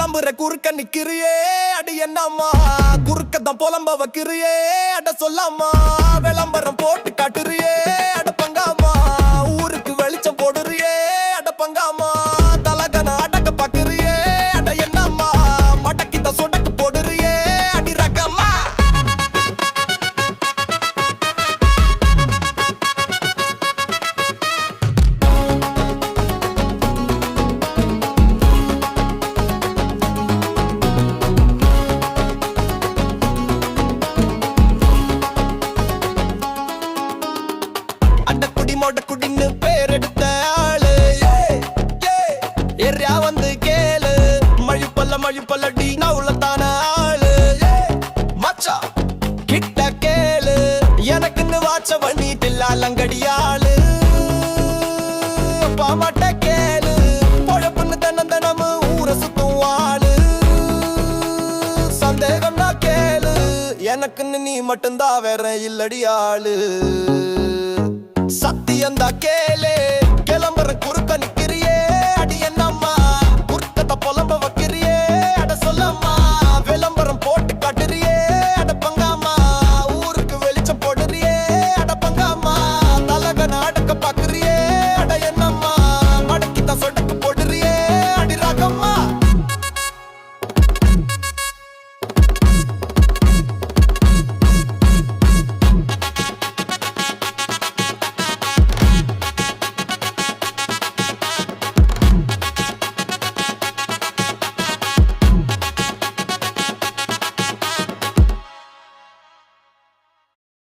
கிளம்புற குறுக்க நிக்கிறியே. அடி என்னம்மா? குறுக்க தான் புலம்ப வைக்கிறியே அட சொல்லாமா விளம்ப மோட குடின்னு பேர் எடுத்த ஆளு எரியா வந்து கேளு. மழி பல்ல மழி பல்லடி நவுளத்தான ஆளு மச்சா கிட்ட கேளு. எனக்குன்னு வாச்ச வண்ணி தில்லாலங்கடியாளு பாமாட்ட கேளு. பொழப்புன்னு தினம் தினமும் ஊரை சுத்தும் ஆளு. சந்தேகம்னா கேளு. எனக்குன்னு நீ மட்டும்தான் வேற இல்லடி ஆளு. சத்தியந்தா கேளு கிளம்புற குரு